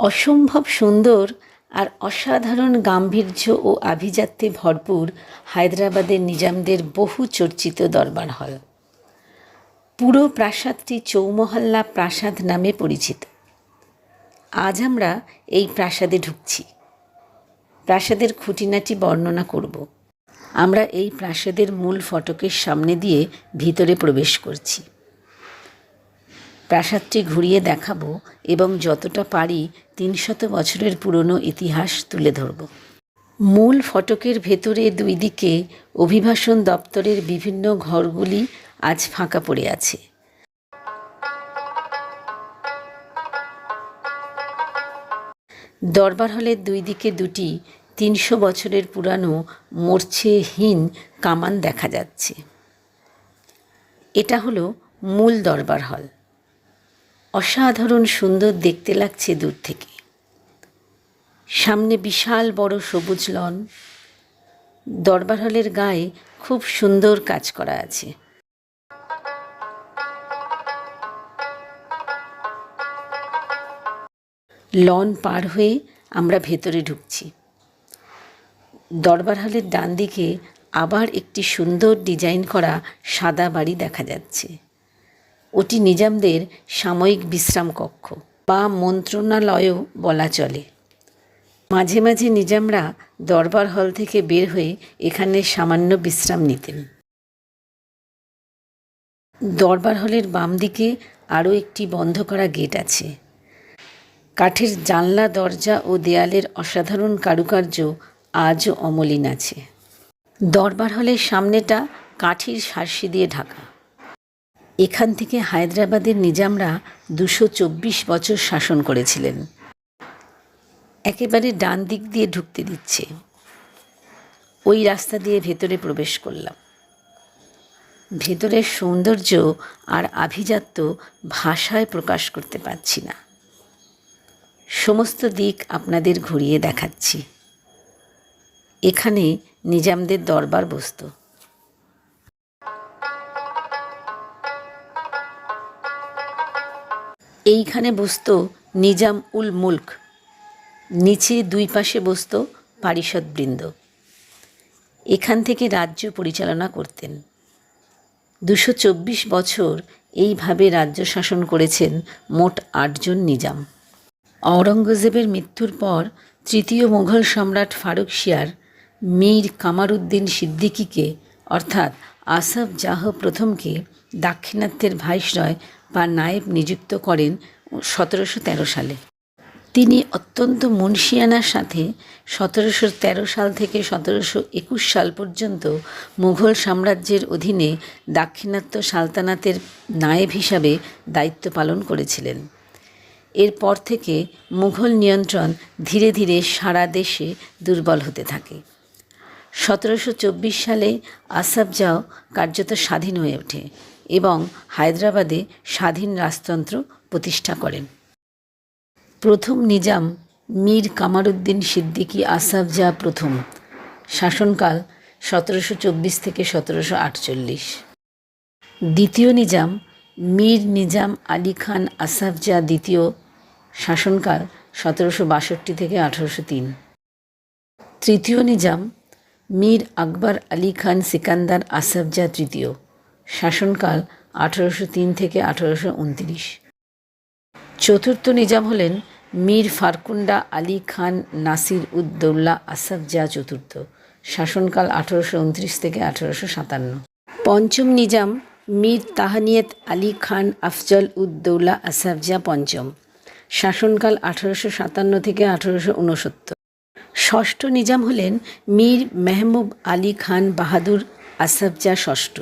অসম্ভব সুন্দর আর অসাধারণ গাম্ভীর্য ও আভিজাত্যে ভরপুর হায়দ্রাবাদের নিজামদের বহু চর্চিত দরবার হল। পুরো প্রাসাদটি চৌমহল্লা প্রাসাদ নামে পরিচিত। আজ আমরা এই প্রাসাদে ঢুকছি। প্রাসাদের খুঁটিনাটি বর্ণনা করব। আমরা এই প্রাসাদের মূল ফটকের সামনে দিয়ে ভিতরে প্রবেশ করছি। প্রাসাদটি ঘুরিয়ে দেখাবো এবং যতটা পারি তিনশত বছরের পুরনো ইতিহাস তুলে ধরব। মূল ফটকের ভেতরে দুই দিকে অভিবাসন দপ্তরের বিভিন্ন ঘরগুলি আজ ফাঁকা পড়ে আছে। দরবার হলের দুই দিকে দুটি তিনশো বছরের পুরানো মূর্ছেহীন কামান দেখা যাচ্ছে। এটা হলো মূল দরবার হল। অসাধারণ সুন্দর দেখতে লাগছে দূর থেকে। সামনে বিশাল বড় সবুজ লন। দরবার হলের গায়ে খুব সুন্দর কাজ করা আছে। লন পার হয়ে আমরা ভেতরে ঢুকছি। দরবার হলের ডান দিকে আবার একটি সুন্দর ডিজাইন করা সাদা বাড়ি দেখা যাচ্ছে। ওটি নিজামদের সাময়িক বিশ্রাম কক্ষ বা মন্ত্রণালয়ও বলা চলে। মাঝে মাঝে নিজামরা দরবার হল থেকে বের হয়ে এখানে সামান্য বিশ্রাম নিতেন। দরবার হলের বাম দিকে আরও একটি বন্ধ করা গেট আছে। কাঠের জানলা, দরজা ও দেয়ালের অসাধারণ কারুকার্য আজও অমলিন আছে। দরবার হলের সামনেটা কাঠির সার্সি দিয়ে ঢাকা। এখান থেকে হায়দ্রাবাদের নিজামরা দুশো চব্বিশ বছর শাসন করেছিলেন। একেবারে ডান দিক দিয়ে ঢুকতে দিচ্ছে। ওই রাস্তা দিয়ে ভেতরে প্রবেশ করলাম। ভেতরের সৌন্দর্য আর আভিজাত্য ভাষায় প্রকাশ করতে পারছি না। সমস্ত দিক আপনাদের ঘুরিয়ে দেখাচ্ছি। এখানে নিজামদের দরবার বসতো। এইখানে বসত নিজাম উল মুল্ক। নিচে দুই পাশে বসত পারিষদবৃন্দ। এখান থেকে রাজ্য পরিচালনা করতেন। দুশো চব্বিশ বছর এইভাবে রাজ্য শাসন করেছেন মোট আটজন নিজাম। আওরঙ্গজেবের মৃত্যুর পর তৃতীয় মুঘল সম্রাট ফারুক শিয়ার মীর কামারুদ্দিন সিদ্দিকিকে, অর্থাৎ আসফ জাহ প্রথমকে, দাক্ষিণাত্যের ভাইসরয় বা নায়েব নিযুক্ত করেন সতেরোশো তেরো সালে। তিনি অত্যন্ত মুন্সিয়ানার সাথে সতেরোশো তেরো সাল থেকে সতেরোশো একুশ সাল পর্যন্ত মুঘল সাম্রাজ্যের অধীনে দাক্ষিণাত্য সালতানাতের নায়েব হিসাবে দায়িত্ব পালন করেছিলেন। এরপর থেকে মুঘল নিয়ন্ত্রণ ধীরে ধীরে সারা দেশে দুর্বল হতে থাকে। সতেরোশো চব্বিশ সালে আসাফ জাও কার্যত স্বাধীন হয়ে ওঠে। এবং হায়দ্রাবাদে স্বাধীন রাজতন্ত্র প্রতিষ্ঠা করেন। প্রথম নিজাম মীর কামারুদ্দিন সিদ্দিকী আসাফ জা প্রথম। শাসনকাল সতেরোশো চব্বিশ থেকে সতেরোশো আটচল্লিশ। দ্বিতীয় নিজাম মীর নিজাম আলী খান আসাফ জা দ্বিতীয়। শাসনকাল সতেরোশো বাষট্টি থেকে আঠেরোশো তিন। তৃতীয় নিজাম মীর আকবর আলী খান সিকান্দার আসাফ জা তৃতীয়। শাসনকাল আঠারোশো তিন থেকে আঠারোশো উনত্রিশ। চতুর্থ নিজাম হলেন মীর ফারকুন্ডা আলী খান নাসির উদ্দৌল্লা আসাফ জা চতুর্থ, শাসনকাল আঠারোশো উনত্রিশ থেকে আঠারোশো সাতান্ন। পঞ্চম নিজাম মীর তাহানিয়ত আলী খান আফজল উদ্দৌলা আসাফ জা পঞ্চম, শাসনকাল আঠারোশো সাতান্ন থেকে আঠারোশো উনসত্তর। ষষ্ঠ নিজাম হলেন মীর মেহবুব আলী খান বাহাদুর আসাফ জা ষষ্ঠ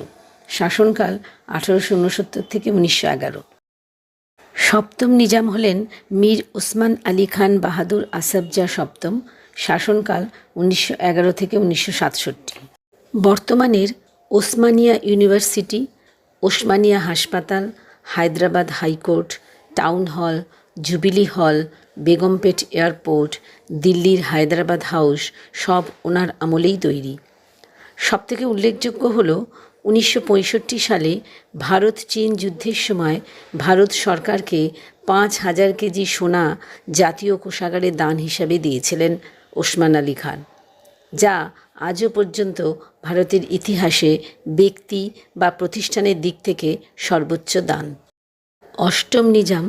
শাসনকাল আঠারোশো উনসত্তর থেকে উনিশশো এগারো। সপ্তম নিজাম হলেন মীর ওসমান আলী খান বাহাদুর আসাফজা সপ্তম, শাসনকাল উনিশশো এগারো থেকে উনিশশো সাতষট্টি। বর্তমানের ওসমানিয়া ইউনিভার্সিটি, ওসমানিয়া হাসপাতাল, Hyderabad high court, town hall, jubilee hall, Begumpet airport, দিল্লির হায়দ্রাবাদ হাউস সব ওনার আমলেই তৈরি। সবথেকে উল্লেখযোগ্য হল উনিশশো পঁয়ষট্টি সালে ভারত চীন যুদ্ধের সময় ভারত সরকারকে পাঁচ হাজার কেজি সোনা জাতীয় কোষাগারে দান হিসাবে দিয়েছিলেন ওসমান আলী খান, যা আজও পর্যন্ত ভারতের ইতিহাসে ব্যক্তি বা প্রতিষ্ঠানের দিক থেকে সর্বোচ্চ দান। অষ্টম নিজাম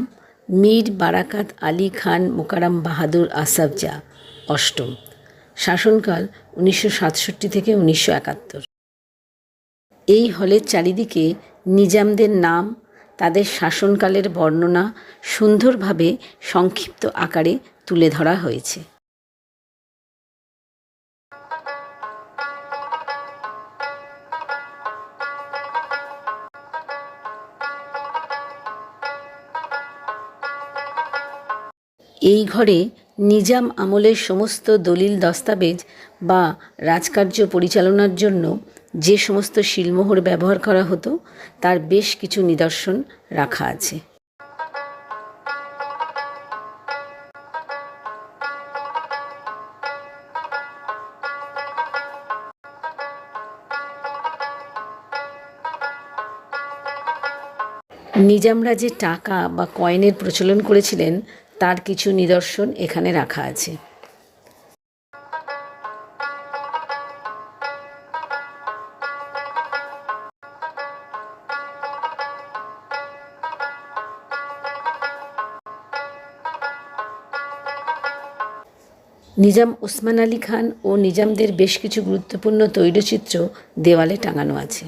মীর বারাকাত আলী খান মোকারাম বাহাদুর আসাফজা, অষ্টম, শাসনকাল উনিশশো সাতষট্টি থেকে উনিশশো একাত্তর। এই হলের চারিদিকে নিজামদের নাম, তাদের শাসনকালের বর্ণনা সুন্দরভাবে সংক্ষিপ্ত আকারে তুলে ধরা হয়েছে। এই ঘরে নিজাম আমলের সমস্ত দলিল দস্তাবেজ বা রাজকার্য পরিচালনার জন্য যে সমস্ত শিলমোহর ব্যবহার করা হতো, তার বেশ কিছু নিদর্শন রাখা আছে। নিজামরা যে টাকা বা কয়েনের প্রচলন করেছিলেন, তার কিছু নিদর্শন এখানে রাখা আছে। নিজাম ওসমান আলী খান ও নিজামদের বেশ কিছু গুরুত্বপূর্ণ তৈলচিত্র দেওয়ালে টাঙানো আছে।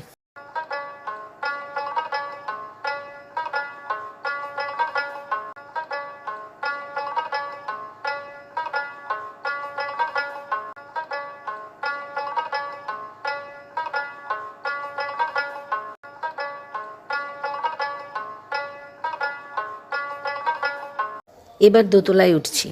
এবার দোতলায় উঠছি।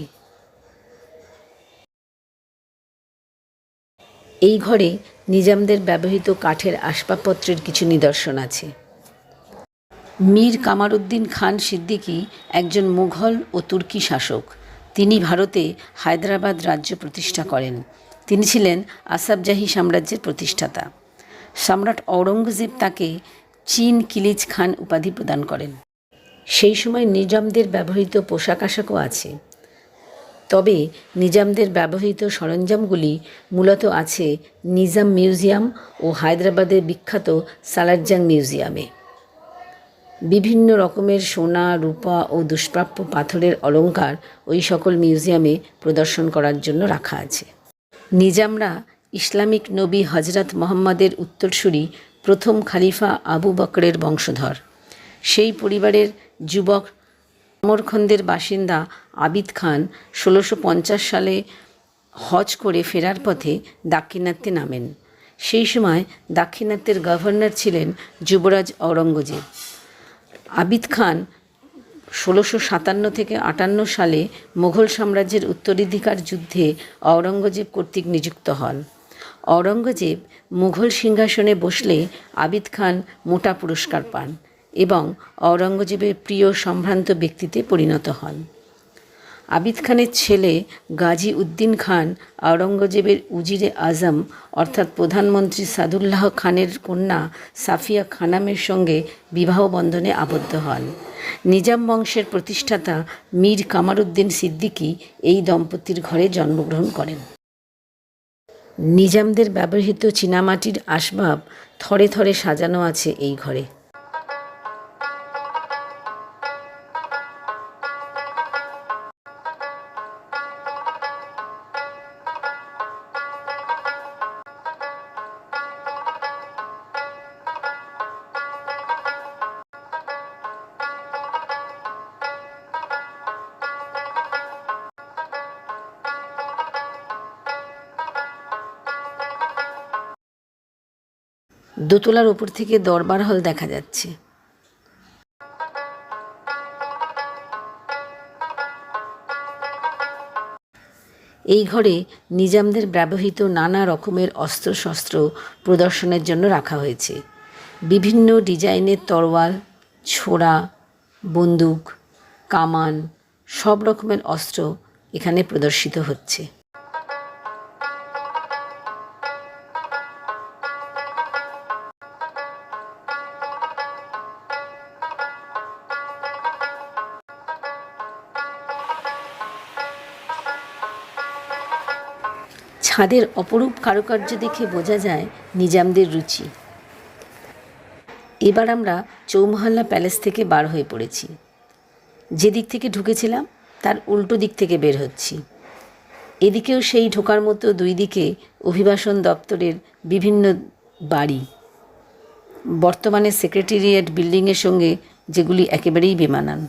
এই ঘরে নিজামদের ব্যবহৃত কাঠের আসবাবপত্রের কিছু নিদর্শন আছে। মীর কামারুদ্দিন খান সিদ্দিকী একজন মুঘল ও তুর্কি শাসক। তিনি ভারতে হায়দ্রাবাদ রাজ্য প্রতিষ্ঠা করেন। তিনি ছিলেন আসাবজাহি সাম্রাজ্যের প্রতিষ্ঠাতা। সম্রাট ঔরঙ্গজেব তাকে চীন কিলিজ খান উপাধি প্রদান করেন। সেই সময় নিজামদের ব্যবহৃত পোশাক আশাকও আছে। তবে নিজামদের ব্যবহৃত সরঞ্জামগুলি মূলত আছে নিজাম মিউজিয়াম ও হায়দ্রাবাদের বিখ্যাত সালারজাং মিউজিয়ামে। বিভিন্ন রকমের সোনা, রূপা ও দুষ্প্রাপ্য পাথরের অলংকার ওই সকল মিউজিয়ামে প্রদর্শন করার জন্য রাখা আছে। নিজামরা ইসলামিক নবী হজরত মোহাম্মদের উত্তরসূরি প্রথম খালিফা আবু বকরের বংশধর। সেই পরিবারের যুবক সমরখন্দের বাসিন্দা আবিদ খান ষোলোশো সালে হজ করে ফেরার পথে দাক্ষিণাত্যে নামেন। সেই সময় দাক্ষিণাত্যের গভর্নর ছিলেন যুবরাজ ঔরঙ্গজেব। আবিদ খান ষোলোশো সাতান্ন থেকে আটান্ন সালে মুঘল সাম্রাজ্যের উত্তরাধিকার যুদ্ধে ঔরঙ্গজেব কর্তৃক নিযুক্ত হন। ঔরঙ্গজেব মুঘল সিংহাসনে বসলে আবিদ খান মোটা পুরস্কার পান। এবং ঔরঙ্গজেবের প্রিয় সম্ভ্রান্ত ব্যক্তিতে পরিণত হন। আবিদ খানের ছেলে গাজী উদ্দিন খান আওরঙ্গজেবের উজিরে আজম, অর্থাৎ প্রধানমন্ত্রী সাদুল্লাহ খানের কন্যা সাফিয়া খানামের সঙ্গে বিবাহ বন্ধনে আবদ্ধ হন। নিজাম বংশের প্রতিষ্ঠাতা মীর কামারুদ্দিন সিদ্দিকী এই দম্পতির ঘরে জন্মগ্রহণ করেন। নিজামদের ব্যবহৃত চীনামাটির আসবাব থরে থরে সাজানো আছে এই ঘরে। দোতলার ওপর থেকে দরবার হল দেখা যাচ্ছে। এই ঘরে নিজামদের ব্যবহৃত নানা রকমের অস্ত্রশস্ত্র প্রদর্শনের জন্য রাখা হয়েছে। বিভিন্ন ডিজাইনের তরোয়াল, ছোড়া, বন্দুক, কামান, সব রকমের অস্ত্র এখানে প্রদর্শিত হচ্ছে। ছাদের অপরূপ কারুকার্য দেখে বোঝা যায় নিজামদের রুচি। এবার আমরা চৌমহল্লা প্যালেস থেকে বার হয়ে পড়েছি। যেদিক থেকে ঢুকেছিলাম, তার উল্টো দিক থেকে বের হচ্ছি। এদিকেও সেই ঢোকার মতো দুই দিকে অভিবাসন দপ্তরের বিভিন্ন বাড়ি। বর্তমানে সেক্রেটারিয়েট বিল্ডিংয়ের সঙ্গে যেগুলি একেবারেই বেমানান।